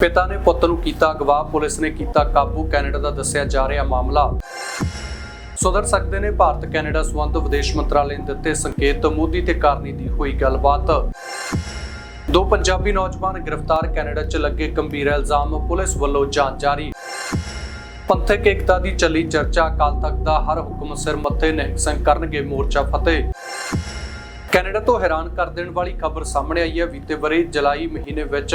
ਪਿਤਾ ਨੇ ਪੁੱਤ ਨੂੰ ਕੀਤਾ ਅਗਵਾ, ਪੁਲਿਸ ਨੇ ਕੀਤਾ ਕਾਬੂ, ਕੈਨੇਡਾ ਦਾ ਦੱਸਿਆ ਜਾ ਰਿਹਾ ਮਾਮਲਾ। ਸੁਧਰ ਸਕਦੇ ਨੇ ਭਾਰਤ, ਕੈਨੇਡਾ ਸੰਬੰਧ ਵਿਦੇਸ਼ ਮੰਤਰਾਲੇ ਨੇ ਦਿੱਤੇ ਸੰਕੇਤ, ਮੋਦੀ ਤੇ ਕਾਰਨੀ ਦੀ ਹੋਈ ਗੱਲਬਾਤ। ਦੋ ਪੰਜਾਬੀ ਨੌਜਵਾਨ ਗ੍ਰਿਫਤਾਰ ਕੈਨੇਡਾ 'ਚ ਲੱਗੇ ਗੰਭੀਰ ਇਲਜ਼ਾਮ, ਪੁਲਿਸ ਵੱਲੋਂ ਜਾਂਚ ਜਾਰੀ। ਪੰਥਕ ਏਕਤਾ ਦੀ ਚੱਲੀ ਚਰਚਾ, ਅਕਾਲ ਤਖਤ ਦਾ ਹਰ ਹੁਕਮ ਸਿਰ ਮੱਥੇ ਨਹੀਂ ਸਿੰਘ ਕਰਨਗੇ ਮੋਰਚਾ ਫਤਿਹ। ਕੈਨੇਡਾ ਤੋਂ ਹੈਰਾਨ ਕਰ ਦੇਣ ਵਾਲੀ ਖਬਰ ਸਾਹਮਣੇ ਆਈ ਹੈ। ਬੀਤੇ ਬਰੇ ਜੁਲਾਈ ਮਹੀਨੇ ਵਿੱਚ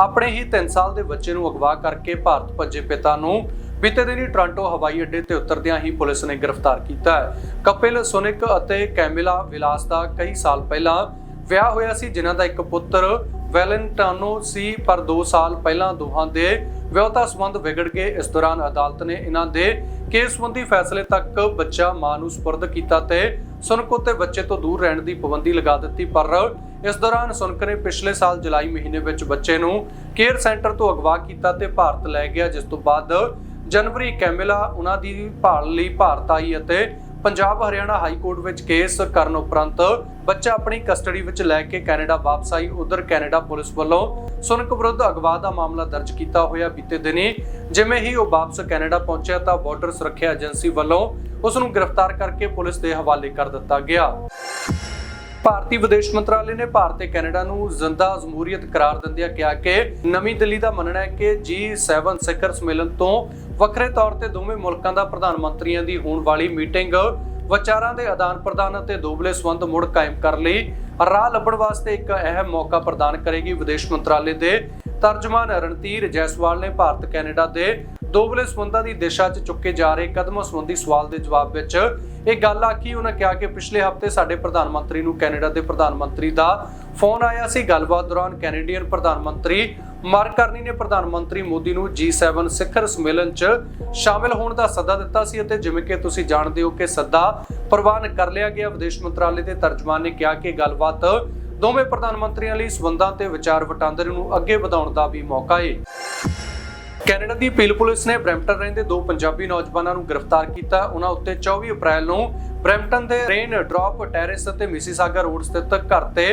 ਆਪਣੇ ਹੀ 3 ਸਾਲ ਦੇ ਬੱਚੇ ਨੂੰ ਅਗਵਾ ਕਰਕੇ ਭਾਰਤ ਭੱਜੇ ਪਿਤਾ ਨੂੰ ਬੀਤੇ ਦਿਨੀ ਟੋਰਾਂਟੋ ਹਵਾਈ ਅੱਡੇ ਤੇ ਉਤਰਦਿਆਂ ਹੀ ਪੁਲਿਸ ਨੇ ਗ੍ਰਿਫਤਾਰ ਕੀਤਾ ਹੈ। ਕਪਿਲ, ਸੋਨਿਕ ਅਤੇ ਕੈਮਿਲਾ ਵਿਲਾਸ ਦਾ ਕਈ ਸਾਲ ਪਹਿਲਾਂ ਵਿਆਹ ਹੋਇਆ ਸੀ। ਜਿਨ੍ਹਾਂ ਦਾ ਇੱਕ ਪੁੱਤਰ ਵੈਲੈਂਟਾਨੋ ਸੀ, ਪਰ 2 ਸਾਲ ਪਹਿਲਾਂ ਦੋਹਾਂ ਦੇ ਵਿਆਹਤਾ ਸੰਬੰਧ ਵਿਗੜ ਗਏ। ਇਸ ਦੌਰਾਨ ਅਦਾਲਤ ਨੇ ਇਹਨਾਂ ਦੇ ਕੇਸ ਸੰਬੰਧੀ ਫੈਸਲੇ ਤੱਕ ਬੱਚਾ ਮਾਂ ਨੂੰ ਸਪੁਰਦ ਕੀਤਾ ਤੇ ਸੁਨਕ ਉੱਤੇ ਬੱਚੇ ਤੋਂ ਦੂਰ ਰਹਿਣ ਦੀ ਪਾਬੰਦੀ ਲਗਾ ਦਿੱਤੀ, ਪਰ ਇਸ ਦੌਰਾਨ ਸੁਨਕ ਨੇ ਪਿਛਲੇ ਸਾਲ ਜੁਲਾਈ ਮਹੀਨੇ ਵਿੱਚ ਬੱਚੇ ਨੂੰ ਕੇਅਰ ਸੈਂਟਰ ਤੋਂ ਅਗਵਾ ਕੀਤਾ ਤੇ ਭਾਰਤ ਲੈ ਗਿਆ, ਜਿਸ ਤੋਂ ਬਾਅਦ ਜਨਵਰੀ ਕੈਮਿਲਾ ਉਹਨਾਂ ਦੀ ਭਾਲ ਲਈ ਭਾਰਤ ਆਈ ਅਤੇ ਪੰਜਾਬ ਹਰਿਆਣਾ ਹਾਈ ਕੋਰਟ ਵਿੱਚ ਕੇਸ ਕਰਨ ਉਪਰੰਤ ਬੱਚਾ ਆਪਣੀ ਕਸਟਡੀ ਵਿੱਚ ਲੈ ਕੇ ਕੈਨੇਡਾ ਵਾਪਸ ਆਈ। ਉਧਰ ਕੈਨੇਡਾ ਪੁਲਿਸ ਵੱਲੋਂ ਸੁਨਕ ਵਿਰੁੱਧ ਅਗਵਾ ਦਾ ਮਾਮਲਾ ਦਰਜ ਕੀਤਾ ਹੋਇਆ ਬੀਤੇ ਦਿਨੀ। ਜਿਵੇਂ ਹੀ ਉਹ ਵਾਪਸ ਕੈਨੇਡਾ ਪਹੁੰਚਿਆ ਤਾਂ ਬਾਰਡਰ ਸੁਰੱਖਿਆ ਏਜੰਸੀ ਵੱਲੋਂ ਉਸ ਨੂੰ ਗ੍ਰਿਫਤਾਰ ਕਰਕੇ ਪੁਲਿਸ ਦੇ ਹਵਾਲੇ ਕਰ ਦਿੱਤਾ ਗਿਆ। ਭਾਰਤੀ ਵਿਦੇਸ਼ ਮੰਤਰਾਲੇ ਨੇ ਭਾਰਤ ਤੇ ਕੈਨੇਡਾ ਨੂੰ ਜ਼ਿੰਦਾ ਜਮਹੂਰੀਅਤ ਕਰਾਰ ਦਿੰਦਿਆਂ ਕਿਹਾ ਕਿ ਨਵੀਂ ਦਿੱਲੀ ਦਾ ਮੰਨਣਾ ਹੈ ਕਿ G7 ਸਿਖਰ ਸੰਮੇਲਨ ਤੋਂ ਵੱਖਰੇ ਤੌਰ ਤੇ ਦੋਵੇਂ ਮੁਲਕਾਂ ਦਾ ਪ੍ਰਧਾਨ ਮੰਤਰੀਆਂ ਦੀ ਹੋਣ ਵਾਲੀ ਮੀਟਿੰਗ ਵਿਚਾਰਾਂ ਦੇ ਆਦਾਨ ਪ੍ਰਦਾਨ ਅਤੇ ਦੋਬਲੇ ਸੰਬੰਧ ਮੁੜ ਕਾਇਮ ਕਰਨ ਲਈ ਰਾਹ ਲੱਭਣ ਵਾਸਤੇ ਇੱਕ ਅਹਿਮ ਮੌਕਾ ਪ੍ਰਦਾਨ ਕਰੇਗੀ ਵਿਦੇਸ਼ ਮੰਤਰਾਲੇ ਦੇ ਤਰਜਮਾਨ ਰਣਧੀਰ ਜੈਸਵਾਲ ਨੇ ਭਾਰਤ ਕੈਨੇਡਾ ਦੇ ਦੋਬਲੇ ਸੰਬੰਧਾਂ ਦੀ ਦਿਸ਼ਾ 'ਚ ਚੁੱਕੇ ਜਾ ਰਹੇ ਕਦਮਾਂ ਸੰਬੰਧੀ ਸਵਾਲ ਦੇ ਜਵਾਬ ਵਿੱਚ ਇਹ ਗੱਲ ਆਖੀ ਉਹਨਾਂ ਕਿਹਾ ਕਿ ਪਿਛਲੇ ਹਫ਼ਤੇ ਸਾਡੇ ਪ੍ਰਧਾਨ ਮੰਤਰੀ ਨੂੰ ਕੈਨੇਡਾ ਦੇ ਪ੍ਰਧਾਨ ਮੰਤਰੀ ਦਾ ਫੋਨ ਆਇਆ ਸੀ। ਗੱਲਬਾਤ ਦੌਰਾਨ ਕੈਨੇਡੀਅਨ ਪ੍ਰਧਾਨ ਮੰਤਰੀ ਮਾਰਕ ਕਰਨੀ ਨੇ ਪ੍ਰਧਾਨ ਮੰਤਰੀ ਮੋਦੀ ਨੂੰ G7 ਸਿਖਰ ਸੰਮੇਲਨ 'ਚ ਸ਼ਾਮਿਲ ਹੋਣ ਦਾ ਸੱਦਾ ਦਿੱਤਾ ਸੀ ਅਤੇ ਜਿਵੇਂ ਕਿ ਤੁਸੀਂ ਜਾਣਦੇ ਹੋ ਕਿ ਸੱਦਾ ਪ੍ਰਵਾਨ ਕਰ ਲਿਆ ਗਿਆ। ਵਿਦੇਸ਼ ਮੰਤਰਾਲੇ ਦੇ ਤਰਜਮਾਨ ਨੇ ਕਿਹਾ ਕਿ ਗੱਲਬਾਤ ਦੋਵੇਂ ਪ੍ਰਧਾਨ ਮੰਤਰੀਆਂ ਲਈ ਸਬੰਧਾਂ ਤੇ ਵਿਚਾਰ ਵਟਾਂਦਰੇ ਨੂੰ ਅੱਗੇ ਵਧਾਉਣ ਦਾ ਵੀ ਮੌਕਾ ਹੈ ਕੈਨੇਡਾ ਦੀ ਪੀਲ ਪੁਲਿਸ ਨੇ ਬ੍ਰੈਂਪਟਨ ਰਹਿੰਦੇ ਦੋ ਪੰਜਾਬੀ ਨੌਜਵਾਨਾਂ ਨੂੰ ਗ੍ਰਿਫਤਾਰ ਕੀਤਾ। ਉਹਨਾਂ ਉੱਤੇ 24 ਅਪ੍ਰੈਲ ਨੂੰ ਬ੍ਰੈਂਪਟਨ ਦੇ ਰੇਨ ਡ੍ਰੌਪ ਟੈਰੇਸ ਅਤੇ ਮਿਸੀਸਾਗਾ ਰੋਡ ਸਥਿਤ ਘਰ ਤੇ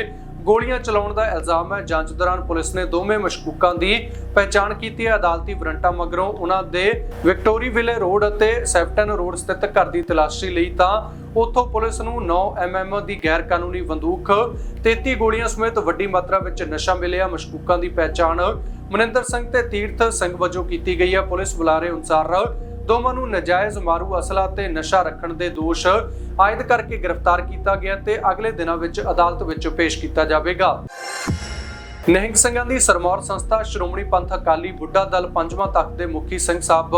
ਗੋਲੀਆਂ ਚਲਾਉਣ ਦਾ ਇਲਜ਼ਾਮ ਹੈ। ਜਾਂਚ ਦੌਰਾਨ ਪੁਲਿਸ ਨੇ ਦੋਵੇਂ ਮਸ਼ਕੂਕਾਂ ਦੀ ਪਹਿਚਾਣ ਕੀਤੀ ਹੈ। ਅਦਾਲਤੀ ਵਾਰੰਟਾਂ ਮਗਰੋਂ ਉਹਨਾਂ ਦੇ ਵਿਕਟੋਰੀ ਰੋਡ ਅਤੇ ਸੈਫਟਨ ਰੋਡ ਸਥਿਤ ਘਰ ਦੀ ਤਲਾਸ਼ੀ ਲਈ ਤਾਂ ਉੱਥੋਂ ਪੁਲਿਸ ਨੂੰ 9 ਐਮਐਮ ਦੀ ਗੈਰ ਕਾਨੂੰਨੀ ਬੰਦੂਕ 33 ਗੋਲੀਆਂ ਸਮੇਤ ਵੱਡੀ ਮਾਤਰਾ ਵਿੱਚ ਨਸ਼ਾ ਮਿਲਿਆ। ਮਸ਼ਕੂਕਾਂ ਦੀ ਪਹਿਚਾਣ ਮਨਿੰਦਰ ਸਿੰਘ ਤੇ ਤੀਰਥ ਸਿੰਘ ਵਜੋਂ ਕੀਤੀ ਗਈ ਹੈ। ਪੁਲਿਸ ਬੁਲਾਰੇ ਅਨੁਸਾਰ ਦੋਵਾਂ ਨੂੰ ਨਜਾਇਜ਼ ਮਾਰੂ ਅਸਲਾ ਤੇ ਨਸ਼ਾ ਰੱਖਣ ਦੇ ਦੋਸ਼ ਆਇਦ ਕਰਕੇ ਗ੍ਰਿਫਤਾਰ ਕੀਤਾ ਗਿਆ ਤੇ ਅਗਲੇ ਦਿਨਾਂ ਵਿੱਚ ਅਦਾਲਤ ਵਿੱਚ ਪੇਸ਼ ਕੀਤਾ ਜਾਵੇਗਾ। ਨਿਹੰਗ ਸਿੰਘਾਂ ਦੀ ਸਰਮੌਰ ਸੰਸਥਾ ਸ਼੍ਰੋਮਣੀ ਪੰਥ ਅਕਾਲੀ ਬੁੱਢਾ ਦਲ ਪੰਜਵਾਂ ਤਖਤ ਦੇ ਮੁਖੀ ਸਿੰਘ ਸਾਹਿਬ,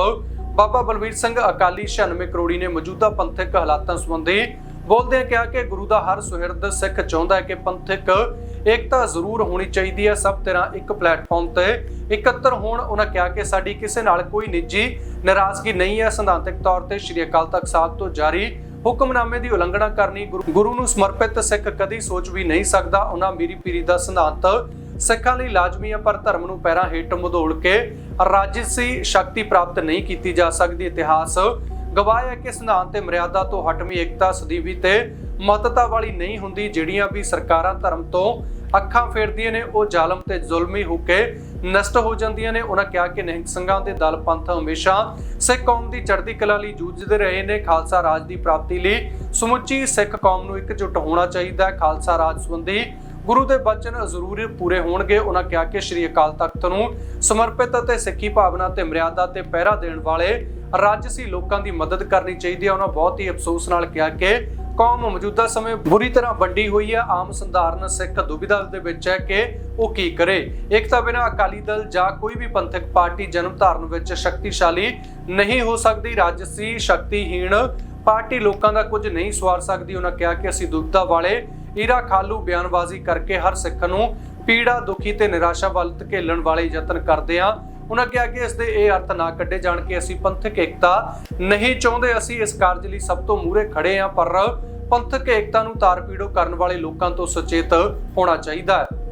ਬਾਬਾ ਬਲਵੀਰ ਸਿੰਘ ਅਕਾਲੀ 96 ਕਰੋੜੀ ਨੇ ਮੌਜੂਦਾ ਪੰਥਕ ਹਾਲਾਤਾਂ ਸੰਬੰਧੀ ਬੋਲਦਿਆਂ ਕਿਹਾ ਕਿ ਗੁਰੂ ਦਾ ਹਰ ਸੁਹਿਰਦ ਸਿੱਖ ਚਾਹੁੰਦਾ ਹੈ ਕਿ ਪੰਥਕ ਏਕਤਾ ਜ਼ਰੂਰ ਹੋਣੀ ਚਾਹੀਦੀ ਹੈ ਸਭ ਤਰ੍ਹਾਂ ਇੱਕ ਪਲੇਟਫਾਰਮ ਤੇ। ਇਕੱਤਰ ਹੋਣ, ਉਹਨਾਂ ਕਿਹਾ ਕਿ ਸਾਡੀ ਕਿਸੇ ਨਾਲ ਕੋਈ ਨਿੱਜੀ ਨਾਰਾਜ਼ਗੀ ਨਹੀਂ ਹੈ। ਸਿਧਾਂਤਕ ਤੌਰ ਤੇ ਸ਼੍ਰੀ ਅਕਾਲ ਤਖਤ ਸਾਹਿਬ ਤੋਂ ਜਾਰੀ ਹੁਕਮਨਾਮੇ ਦੀ ਉਲੰਘਣਾ ਕਰਨੀ ਗੁਰੂ- ਨੂੰ ਸਮਰਪਿਤ ਸਿੱਖ ਕਦੀ ਸੋਚ ਵੀ ਨਹੀਂ ਸਕਦਾ। ਉਹਨਾਂ ਮੀਰੀ ਪੀਰੀ ਦਾ ਸਿਧਾਂਤ, ਸਿੱਖਾਂ ਲਈ ਲਾਜ਼ਮੀ ਹੈ, ਪਰ ਧਰਮ ਨੂੰ ਪੈਰਾਂ ਹੇਠ ਮਧੋਲ ਕੇ ਰਾਜਸੀ ਸ਼ਕਤੀ ਪ੍ਰਾਪਤ ਨਹੀਂ ਕੀਤੀ ਜਾ ਸਕਦੀ। ਇਤਿਹਾਸ ਗਵਾਹ ਹੈ ਕਿ ਸਿਧਾਂਤ ਤੇ ਮਰਿਆਦਾ ਤੋਂ ਹਟਵੀਂ ਏਕਤਾ ਸਦੀਵੀ ਤੇ ਮਹੱਤਤਾ ਵਾਲੀ ਨਹੀਂ ਹੁੰਦੀ, ਜਿਹੜੀਆਂ ਵੀ ਸਰਕਾਰਾਂ ਧਰਮ ਤੋਂ ਅੱਖਾਂ ਫੇਰਦੀਆਂ ਨੇ, ਉਹ ਜ਼ਾਲਮ ਤੇ ਜ਼ੁਲਮੀ ਹੋ ਕੇ ਨਸ਼ਟ ਹੋ ਜਾਂਦੀਆਂ ਨੇ। ਉਹਨਾਂ ਕਿਹਾ ਕਿ ਨਿਹੰਗ ਸਿੰਘਾਂ ਦੇ ਦਲ ਪੰਥ ਹਮੇਸ਼ਾ ਸਿੱਖ ਕੌਮ ਦੀ ਚੜ੍ਹਦੀ ਕਲਾ ਲਈ ਜੂਝਦੇ ਰਹੇ ਨੇ। ਖਾਲਸਾ ਰਾਜ ਦੀ ਪ੍ਰਾਪਤੀ ਲਈ ਸਮੁੱਚੀ ਸਿੱਖ ਕੌਮ ਨੂੰ ਇਕਜੁੱਟ ਹੋਣਾ ਚਾਹੀਦਾ ਹੈ। ਖਾਲਸਾ ਰਾਜ ਸੰਬੰਧੀ ਗੁਰੂ ਦੇ ਬਚਨ ਜ਼ਰੂਰ ਪੂਰੇ ਹੋਣਗੇ। ਉਹਨਾਂ ਕਿਹਾ ਕਿ ਸ੍ਰੀ ਅਕਾਲ ਤਖਤ ਨੂੰ ਸਮਰਪਿਤ ਅਤੇ ਸਿੱਖੀ ਭਾਵਨਾ ਤੇ ਮਰਿਆਦਾ ਤੇ ਪਹਿਰਾ ਦੇਣ ਵਾਲੇ ਰਾਜਸੀ ਲੋਕਾਂ ਦੀ ਮਦਦ ਕਰਨੀ ਚਾਹੀਦੀ ਹੈ। ਉਹਨਾਂ ਬਹੁਤ ਹੀ ਅਫਸੋਸ ਨਾਲ ਕਿਹਾ ਕਿ ਕੌਮ ਮੌਜੂਦਾ ਸਮੇਂ ਬੁਰੀ ਤਰ੍ਹਾਂ ਵੰਡੀ ਹੋਈ ਹੈ। ਆਮ ਸੰਧਾਰਨ ਸਿੱਖ ਦੁਬਿਧਾ ਦੇ ਵਿੱਚ ਹੈ ਕਿ ਉਹ ਕੀ ਕਰੇ। ਇੱਕ ਤਾਂ ਬਿਨਾਂ ਅਕਾਲੀ ਦਲ ਜਾਂ ਕੋਈ ਵੀ ਪੰਥਕ ਪਾਰਟੀ ਜਨਮ ਧਾਰਨ ਵਿੱਚ ਸ਼ਕਤੀਸ਼ਾਲੀ ਨਹੀਂ ਹੋ ਸਕਦੀ। ਰਾਜਸੀ ਸ਼ਕਤੀਹੀਣ ਪਾਰਟੀ ਲੋਕਾਂ ਦਾ ਕੁਝ ਨਹੀਂ ਸਵਾਰ ਸਕਦੀ। ਉਹਨਾਂ ਕਿਹਾ ਕਿ ਅਸੀਂ ਦੁਬਿਧਾ ਵਾਲੇ ਈਰਾ ਖਾਲੂ ਬਿਆਨਬਾਜ਼ੀ ਕਰਕੇ ਹਰ ਸਿੱਖ ਨੂੰ ਪੀੜਾ, ਦੁਖੀ ਤੇ ਨਿਰਾਸ਼ਾ ਵੱਲ ਧਕੇਲਣ ਵਾਲੇ ਯਤਨ ਕਰਦੇ ਆ। ਉਹਨਾਂ ਕਿਹਾ ਕਿ ਇਸ ਦੇ ਇਹ ਅਰਥ ਨਾ ਕੱਢੇ ਜਾਣ ਕਿ ਅਸੀਂ ਪੰਥਕ ਏਕਤਾ ਨਹੀਂ ਚਾਹੁੰਦੇ, ਅਸੀਂ ਇਸ ਕਾਰਜ ਲਈ ਸਭ ਤੋਂ ਮੂਹਰੇ ਖੜੇ ਆ, ਪਰ ਪੰਥਕ ਏਕਤਾ ਨੂੰ ਤਾਰ ਪੀੜੋ ਕਰਨ ਵਾਲੇ ਲੋਕਾਂ ਤੋਂ ਸੁਚੇਤ ਹੋਣਾ ਚਾਹੀਦਾ ਹੈ।